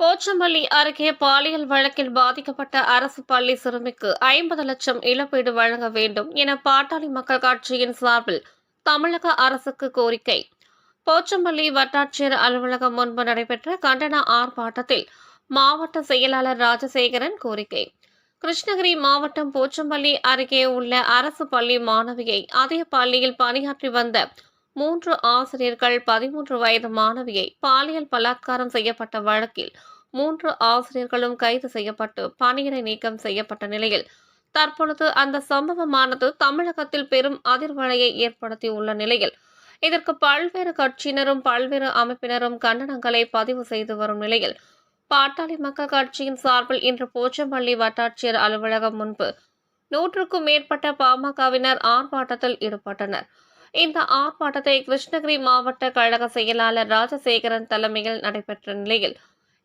போச்சம்பள்ளி அருகே பாலியல் வழக்கில் பாதிக்கப்பட்ட அரசு பள்ளி சிறுமிக்கு ஐம்பது லட்சம் இழப்பீடு வழங்க வேண்டும் என பாட்டாளி மக்கள் கட்சியின் சார்பில் தமிழக அரசுக்கு கோரிக்கை. போச்சம்பள்ளி வட்டாட்சியர் அலுவலகம் முன்பு நடைபெற்ற கண்டன ஆர்ப்பாட்டத்தில் மாவட்ட செயலாளர் ராஜசேகரன் கோரிக்கை. கிருஷ்ணகிரி மாவட்டம் போச்சம்பள்ளி அருகே உள்ள அரசு பள்ளி மாணவியை அதே பள்ளியில் பணியாற்றி வந்த மூன்று ஆசிரியர்கள் பதிமூன்று வயது மாணவியை பாலியல் பலாத்காரம் செய்யப்பட்ட வழக்கில் மூன்று ஆசிரியர்களும் கைது செய்யப்பட்டு பணியிடை நீக்கம் செய்யப்பட்ட நிலையில் தற்பொழுது அந்த சம்பவமானது தமிழகத்தில் பெரும் அதிர்வலையை ஏற்படுத்தியுள்ள நிலையில். இதற்கு பல்வேறு கட்சியினரும் பல்வேறு அமைப்பினரும் கண்டனங்களை பதிவு செய்து வரும் நிலையில் பாட்டாளி மக்கள் கட்சியின் சார்பில் இன்று போச்சம்பள்ளி வட்டாட்சியர் அலுவலகம் முன்பு நூற்றுக்கும் மேற்பட்ட பாமகவினர் ஆர்ப்பாட்டத்தில் ஈடுபட்டனர். இந்த ஆர்ப்பாட்டத்தை கிருஷ்ணகிரி மாவட்ட கழக செயலாளர் ராஜசேகரன் தலைமையில் நடைபெற்ற நிலையில்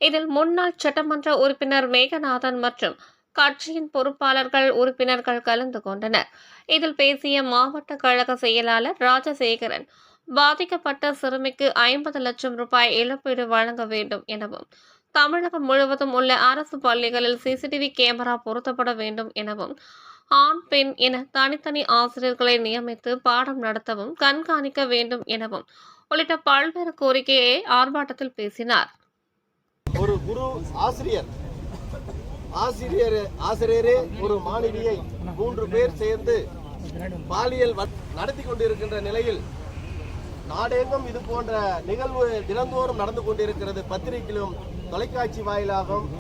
இதில் முன்னாள் சட்டமன்ற உறுப்பினர் மேகநாதன் மற்றும் கட்சியின் பொறுப்பாளர்கள் உறுப்பினர்கள் கலந்து கொண்டனர். இதில் பேசிய மாவட்ட கழக செயலாளர் ராஜசேகரன் பாதிக்கப்பட்ட சிறுமிக்கு ஐம்பது லட்சம் ரூபாய் இழப்பீடு வழங்க வேண்டும் எனவும் தமிழகம் முழுவதும் உள்ள அரசு பள்ளிகளில் சிசிடிவி கேமரா பொருத்தப்பட வேண்டும் எனவும் ஆண் பெண் என தனித்தனி ஆசிரியர்களை நியமித்து பாடம் நடத்தவும் கண்காணிக்க வேண்டும் எனவும் உள்ளிட்ட பல்வேறு கோரிக்கையை ஆர்ப்பாட்டத்தில் பேசினார். ஒரு குரு ஆசிரியர். ஆசிரியர் ஆசிரியரே ஒரு மாணவியை மூன்று பேர் சேர்ந்து பாலியல் நடத்தி கொண்டிருக்கின்ற நிலையில் நாடெங்கும் இது போன்ற நிகழ்வு தினந்தோறும் நடந்து கொண்டிருக்கிறது. பத்திரிகையிலும் தொலைக்காட்சி வாயிலாகவும்